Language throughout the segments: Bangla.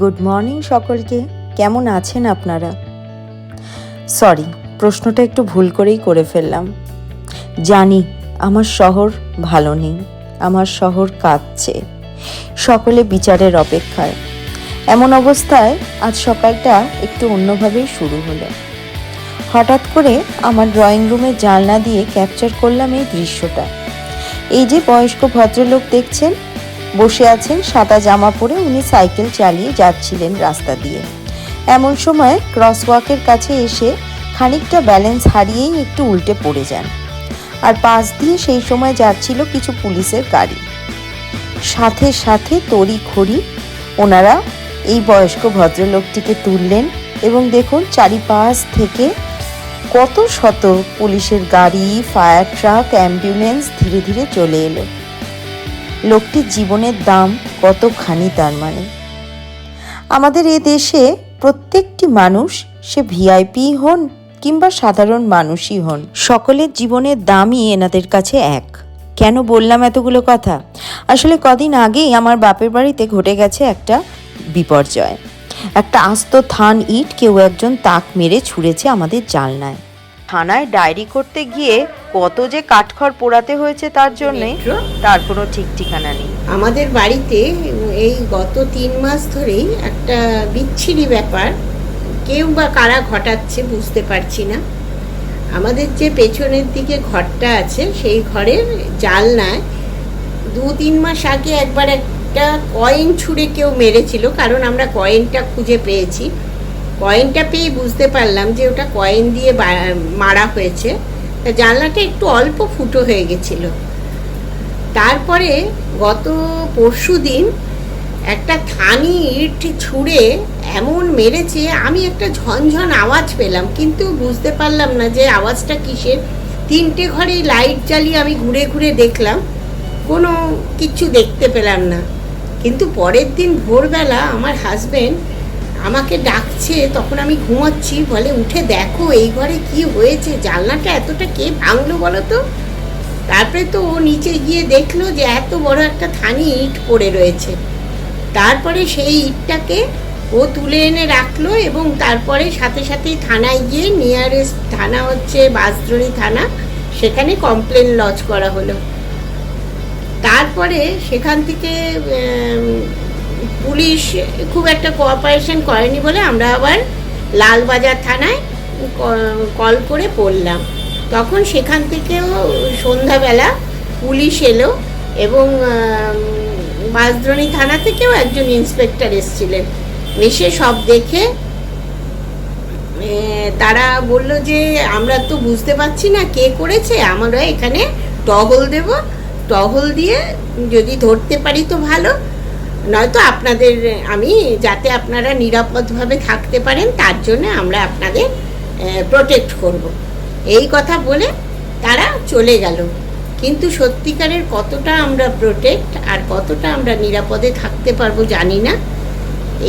গুড মর্নিং সকলকে। কেমন আছেন আপনারা? সরি প্রশ্নটা একটু ভুল করেই করে ফেললাম। জানি, আমার শহর ভালো নেই। আমার শহর কাঁদছে। সকলে বিচারের অপেক্ষায়। এমন অবস্থায় আজ সকালটা একটু অন্যভাবেই শুরু হলো। হঠাৎ করে আমার ড্রয়িং রুমে জানলা দিয়ে ক্যাপচার করলাম এই দৃশ্যটা। এই যে বয়স্ক ভদ্রলোক দেখছেন বসে আছেন সাদা জামা পরে উনি সাইকেল চালিয়ে যাচ্ছিলেন রাস্তা দিয়ে। এমন সময় ক্রসওয়াকের কাছে এসে খানিকটা ব্যালেন্স হারিয়েই একটু উল্টে পড়ে যান। আর পাশ দিয়ে সেই সময় যাচ্ছিল কিছু পুলিশের গাড়ি। সাথে সাথে তড়ি খড়ি ওনারা এই বয়স্ক ভদ্রলোকটিকে তুললেন এবং দেখুন চারিপাশ থেকে কত শত পুলিশের গাড়ি ফায়ার ট্রাক অ্যাম্বুলেন্স ধীরে ধীরে চলে এলো। লোকটির জীবনের দাম কতখানি তার মানে? আমাদের এ দেশে প্রত্যেকটি মানুষ সে ভিআইপি হন কিংবা সাধারণ মানুষই হন, সকলের জীবনের দামই এনাদের কাছে এক। কেন বললাম এতগুলো কথা? আসলে কদিন আগেই আমার বাপের বাড়িতে ঘটে গেছে একটা বিপর্যয়। একটা আস্ত থান ইট কেউ একজন তাক মেরে ছুঁড়েছে আমাদের জালনায়। থানায় ডায়েরি করতে গিয়ে কত যে কাঠখড় পোড়াতে হয়েছে তার জন্যে? তার কোনো ঠিক ঠিকানা নেই আমাদের বাড়িতে এই গত তিন মাস ধরেই একটা বিচ্ছিরি ব্যাপার, কেউ বা কারা ঘটাচ্ছে বুঝতে পারছি না আমাদের যে পেছনের দিকে ঘরটা আছে, সেই ঘরের জালনায় দু তিন মাস আগে একবার একটা কয়েন ছুঁড়ে কেউ মেরেছিল, কারণ আমরা কয়েনটা খুঁজে পেয়েছি কয়েনটা পেয়ে বুঝতে পারলাম যে ওটা কয়েন দিয়ে মারা হয়েছে। তা জানলাটা একটু অল্প ফুটো হয়ে গেছিল। তারপরে গত পরশু দিন একটা থানি ইট ছুঁড়ে এমন মেরেছে, আমি একটা ঝনঝন আওয়াজ পেলাম, কিন্তু বুঝতে পারলাম না যে আওয়াজটা কিসের। তিনটে ঘরে লাইট জ্বালিয়ে আমি ঘুরে ঘুরে দেখলাম, কোনো কিছু দেখতে পেলাম না। কিন্তু পরের দিন ভোরবেলা আমার হাজবেন্ড আমাকে ডাকছে, তখন আমি ঘুমাচ্ছি, বলে উঠে দেখো এই ঘরে কি হয়েছে, জানলাটা এতটা কে ভাঙলো বলো তো? তারপরে তো ও নিচে গিয়ে দেখল যে এত বড় একটা থানি ইট পড়ে রয়েছে। তারপরে সেই ইটটাকে ও তুলে এনে রাখল এবং তারপরে সাথে সাথেই থানায় গিয়ে নিয়ারেস্ট থানা হচ্ছে বাসদ্রণী থানা, সেখানে কমপ্লেন লজ করা হলো। তারপরে সেখান থেকে পুলিশ খুব একটা কোঅপারেশন করেনি বলে আমরা আবার লালবাজার থানায় কল করে পড়লাম তখন সেখান থেকেও সন্ধ্যাবেলা পুলিশ এলো এবং বাসদ্রণী থানা থেকেও একজন ইন্সপেক্টর এসেছিলেন। এসে সব দেখে তারা বলল যে, আমরা তো বুঝতে পারছি না কে করেছে, আমরা এখানে টহল দেব। টহল দিয়ে যদি ধরতে পারি তো ভালো নয়তো আপনাদের, আমি যাতে আপনারা নিরাপদভাবে থাকতে পারেন, তার জন্য আমরা আপনাদের প্রোটেক্ট করব। এই কথা বলে তারা চলে গেল। কিন্তু সত্যিকারের কতটা আমরা প্রোটেক্ট আর কতটা আমরা নিরাপদে থাকতে পারব জানি না।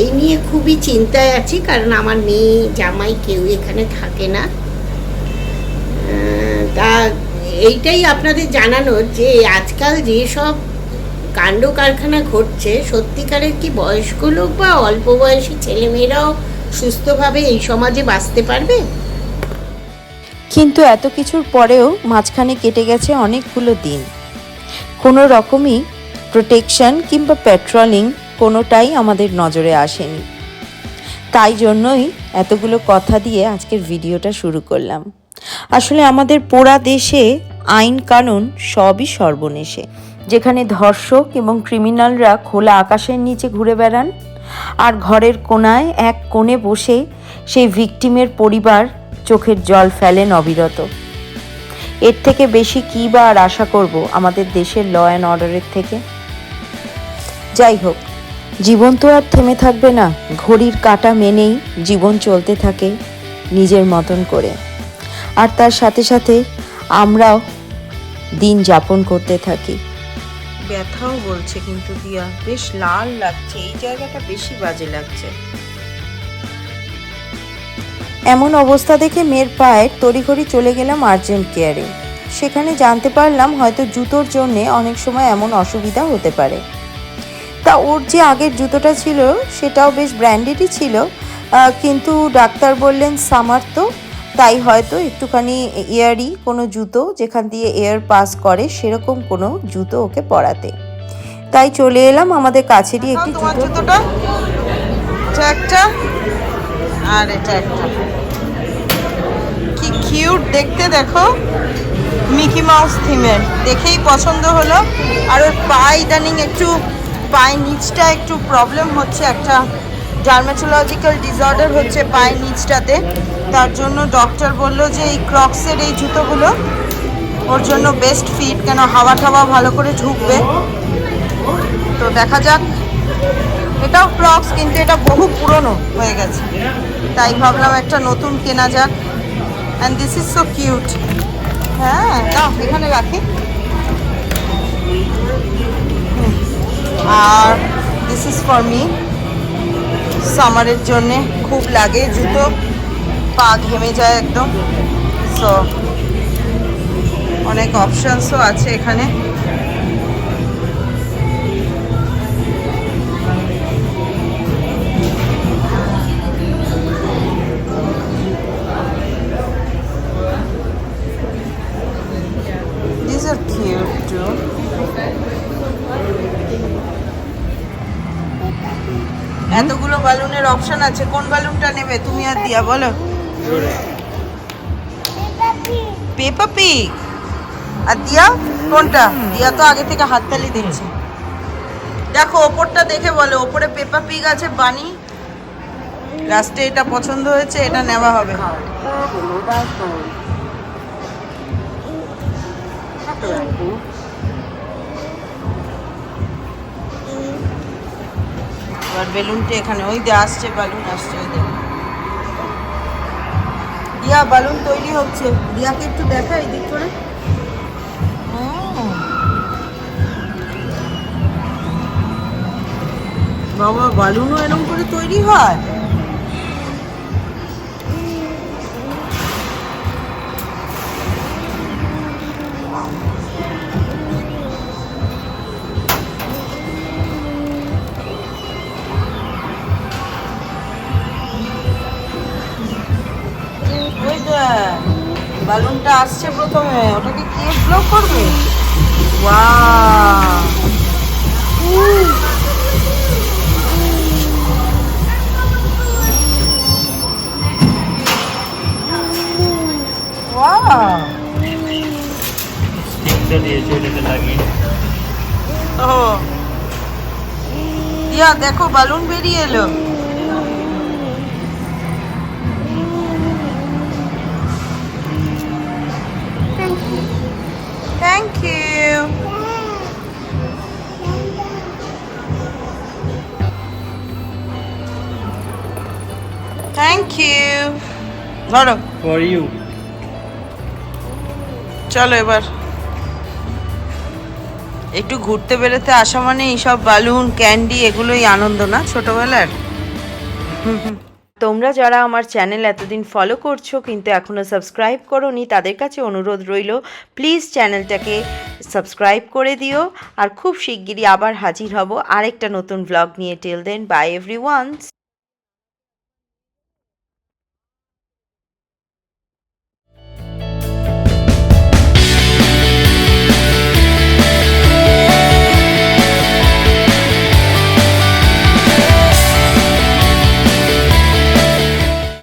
এই নিয়ে খুবই চিন্তায় আছি, কারণ আমার মেয়ে, জামাই কেউ এখানে থাকে না। তা এইটাই আপনাদের জানানোর যে আজকাল যেসব কাণ্ড কারখানা ঘটছে, সত্যিকারের কি বয়স্ক লোক বা অল্প বয়সী ছেলেমেয়েরাও সুস্থভাবে এই সমাজে বাঁচতে পারবে? কিন্তু এত কিছুর পরেও মাঝখানে কেটে গেছে অনেকগুলো দিন। কোনো রকমই প্রোটেকশন কিংবা পেট্রোলিং কোনোটাই আমাদের নজরে আসেনি। তাই জন্যই এতগুলো কথা দিয়ে আজকের ভিডিওটা শুরু করলাম। আসলে আমাদের পোড়া দেশে আইন কানুন সবই সর্বনেশে। যেখানে ধর্ষক এবং ক্রিমিনালরা খোলা আকাশের নিচে ঘুরে বেড়ান, আর ঘরের কোনায় এক কোণে বসে সেই ভিকটিমের পরিবার চোখের জল ফেলেন অবিরত। এর থেকে বেশি কী বা আর আশা করব আমাদের দেশের ল অ্যান্ড অর্ডারের থেকে? যাই হোক, জীবন তো আর থেমে থাকবে না, ঘড়ির কাটা মেনেই জীবন চলতে থাকে নিজের মতন করে। আর তার সাথে সাথে আমরাও দিন যাপন করতে থাকি। ব্যথাও বলছে কিন্তু দিয়া, বেশ লাল লাগছে, এই জায়গাটা বেশি বাজে লাগছে। এমন অবস্থা দেখে মেয়ের পায়ের তড়িঘড়ি চলে গেলাম আর্জেন্ট কেয়ারে সেখানে জানতে পারলাম হয়তো জুতোর জন্যে অনেক সময় এমন অসুবিধা হতে পারে। তা ওর যে আগের জুতোটা ছিল, সেটাও বেশ ব্র্যান্ডেডই ছিল। কিন্তু ডাক্তার বললেন সামার তো। তাই হয়তো একটুখানি এয়ারই কোনো জুতো যেখান দিয়ে এয়ার পাস করে সেরকম কোনো জুতো ওকে পরাতে। তাই চলে এলাম আমাদের কাছেরই একটি জুতো। জুতোটা একটা আর এটা একটা। কি কিউট দেখতে দেখো মিকি মাউস থিমের। দেখেই পছন্দ হলো। আর ওর পা ইদানিং একটু পায়ের নিচটা একটু প্রবলেম হচ্ছে একটা ডার্মেটোলজিক্যাল ডিসঅর্ডার হচ্ছে পায়ের নিচটাতে। তার জন্য ডক্টর বলল যে এই ক্রক্সের এই জুতোগুলো ওর জন্য বেস্ট ফিট কেন হাওয়া টাওয়া ভালো করে ঢুকবে। তো দেখা যাক। এটাও ক্রক্স কিন্তু এটা বহু পুরনো হয়ে গেছে। তাই ভাবলাম একটা নতুন কেনা যাক। And this is so cute হ্যাঁ না এখানে রাখি। আর দিস ইজ ফর মি সামারের জন্য খুব লাগে জুতো পা ঘেমে যায় একদম। সো অনেক অপশানসও আছে এখানে। এতগুলো বালুনের অপশন আছে। কোন বালুনটা নেবে? তুমি আর দিয়া বলো। পেপা পিক আর দিয়া? কোনটা? দিয়া তো আগে থেকে হাততালি দিচ্ছে। দেখো ওপরটা দেখে বলো। ওপরে পেপা পিক আছে বানি লাস্টে এটা পছন্দ হয়েছে এটা নেওয়া হবে। এবার বেলুনটা এখানে, ওই দিয়ে আসছে বেলুন আসছে, ওই দিয়ে দিয়া বেলুন তৈরি হচ্ছে। দিয়াকে একটু দেখা এদিক করে। হুম। বাবা বালুনও এরকম করে তৈরি হয়? আসছে প্রথমে। ওটাকে কি ব্লক করবে? দিয়া দেখো বালুন বেরিয়ে এলো। থ্যাংক ইউ থ্যাংক ইউ ধরো। ফর ইউ চলো এবার। একটু ঘুরতে বেরোতে আসা মানে এইসব বালুন ক্যান্ডি এগুলোই আনন্দ না ছোটবেলার? তোমরা যারা আমার চ্যানেল এতদিন ফলো করছ কিন্তু এখনও সাবস্ক্রাইব করোনি, তাদের কাছে অনুরোধ রইল প্লিজ চ্যানেলটাকে সাবস্ক্রাইব করে দিও আর খুব শিগগিরই আবার হাজির হব আরেকটা নতুন ব্লগ নিয়ে। টেল দেন বাই এভরি